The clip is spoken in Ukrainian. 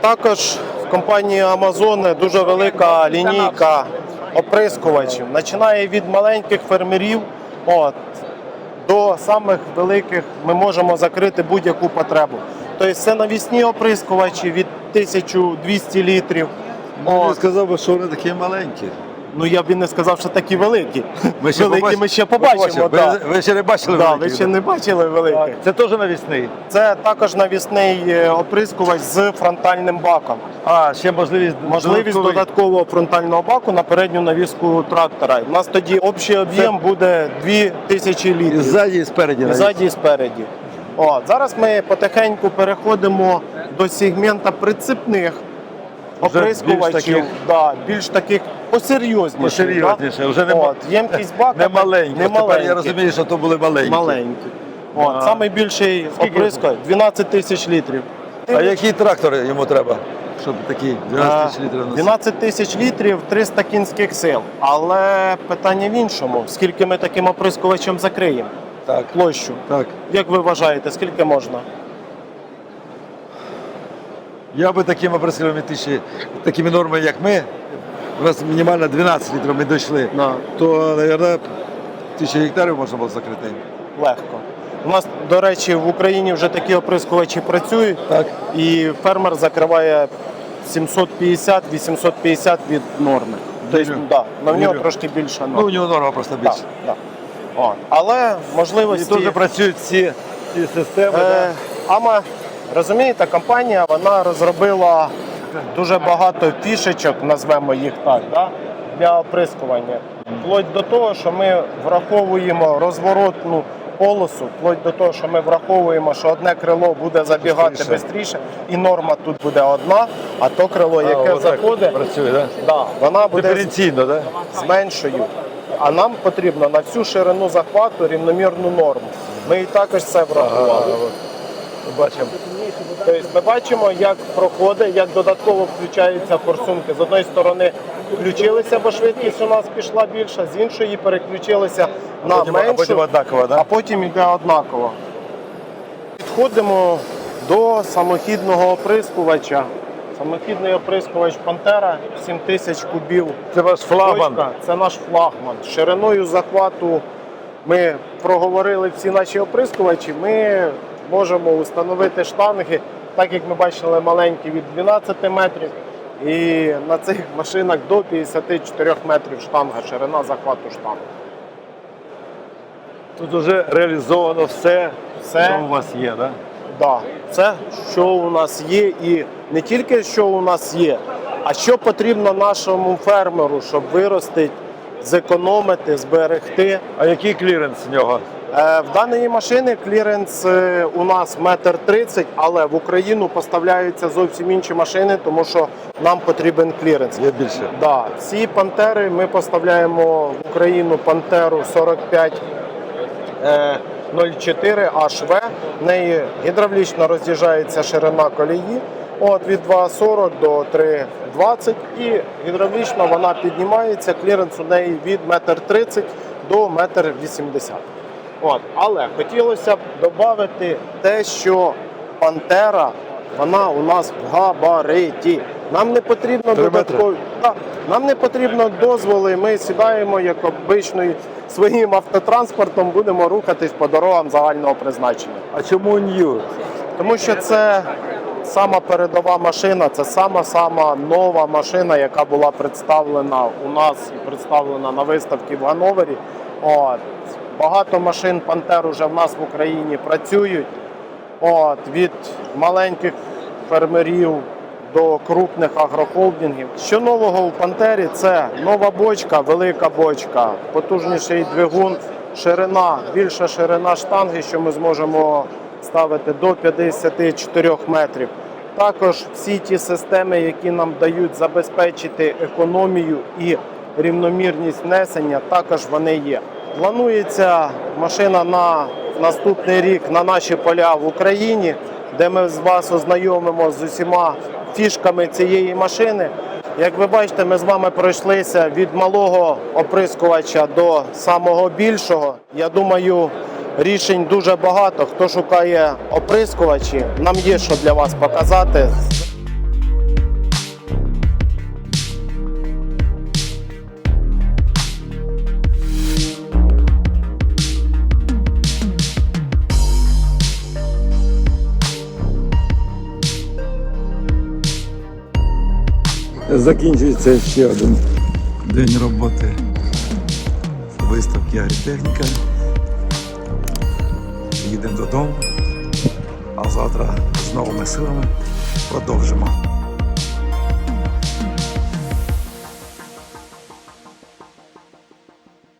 Також в компанії Amazon дуже велика лінійка оприскувачів. Починає від маленьких фермерів от, до самих великих ми можемо закрити будь-яку потребу. Тобто це навісні оприскувачі від 1200 літрів. Ну, я От. сказав би, що вони такі маленькі. Ну я б і не сказав, що такі великі. Ми ще великі побачимо. ми ще побачимо. Ви, да. ви ще не бачили Да, великих, ви ще не бачили великих. Це теж навісний. Це також навісний е, оприскувач з фронтальним баком. А, ще можливість Можливість додаткової- додаткового фронтального баку на передню навіску трактора. У нас тоді общий об'єм буде 2000 І літрів. ззаді, і спереді. Ззаді і спереді. О, зараз ми потихеньку переходимо до сегмента прицепних оприскувачів. більш таких- да, більш таких посерйозніших. Посерйозніше, да? вже не ма- От, ємкість бака Не маленькі. Не От Тепер я розумію, що то були маленькі. Маленькі. От, Ага. Самий більший Скільки? оприскувач 12 тисяч літрів. А які трактори йому треба? Щоб такі 12 тисяч Е, літрів носити? 12 тисяч літрів 300 кінських сил. Але питання в іншому: скільки ми таким оприскувачем закриємо Так, площу? так. Як ви вважаєте, скільки можна? Я би такими прискорами тисячі, такими нормами, як ми, у нас мінімально 12 літрів ми дійшли, На. то, мабуть, тисячі гектарів можна було закрити. Легко. У нас, до речі, в Україні вже такі оприскувачі працюють, Так. і фермер закриває 750-850 від норми. Тобто, да, на в нього трошки більша Ну, у нього норма просто більше. так. От. Але І можливості. теж працюють всі ці системи. Е, Ама, розумієте, компанія вона розробила дуже багато фішечок, назвемо їх так, да, для оприскування. Вплоть до того, що ми враховуємо розворотну полосу, вплоть до того, що ми враховуємо, що одне крило буде забігати швидше, і норма тут буде одна, а то крило, яке заходить, Працює, так? да, вона буде Диференційно, так? зменшую. А нам потрібно на всю ширину захвату рівномірну норму. Ми і також це врахували. Бачимо. Тобто ми бачимо, як проходить, як додатково включаються форсунки. З одної сторони включилися, бо швидкість у нас пішла більша, з іншої переключилися на потім- а потім однаково, да? а потім йде однаково. Підходимо до самохідного оприскувача. Самохідний оприскувач Пантера 7000 кубів. Це ваш флагман. Це наш флагман. Шириною захвату ми проговорили всі наші оприскувачі. Ми можемо установити штанги, так як ми бачили, маленькі від 12 метрів. І на цих машинах до 54 метрів штанга, ширина захвату штанги. Тут вже реалізовано все, Все. що у вас є, так? Да, це що у нас є, і не тільки що у нас є, а що потрібно нашому фермеру, щоб виростити, зекономити, зберегти. А який кліренс в нього? Е, В даної машини кліренс е, у нас метр тридцять, але в Україну поставляються зовсім інші машини, тому що нам потрібен кліренс. Є більше. Да, ці пантери ми поставляємо в Україну пантеру 45 е, 04 HV. В неї гідравлічно роз'їжджається ширина колії от від 2,40 до 3,20 і гідравлічно вона піднімається. Кліренс у неї від 1,30 м до 1,80 м. От. Але хотілося б додати те, що пантера вона у нас в габариті. Нам не потрібно додаткові. Так, нам не потрібно дозволи. Ми сідаємо як обичною своїм автотранспортом, будемо рухатись по дорогам загального призначення. А чому нью? Тому що це сама передова машина, це сама сама нова машина, яка була представлена у нас і представлена на виставці в Ганновері. От. Багато машин Пантер уже в нас в Україні працюють. От, від маленьких фермерів до крупних агрохолдингів. Що нового у Пантері це нова бочка, велика бочка, потужніший двигун, ширина, більша ширина штанги, що ми зможемо ставити до 54 метрів. Також всі ті системи, які нам дають забезпечити економію і рівномірність несення, також вони є. Планується машина на наступний рік на наші поля в Україні, де ми з вас ознайомимо з усіма фішками цієї машини. Як ви бачите, ми з вами пройшлися від малого оприскувача до самого більшого. Я думаю, рішень дуже багато. Хто шукає оприскувачі, нам є що для вас показати. Закінчується ще один день роботи виставки агрітехніка. Їдемо додому, а завтра з новими силами продовжимо.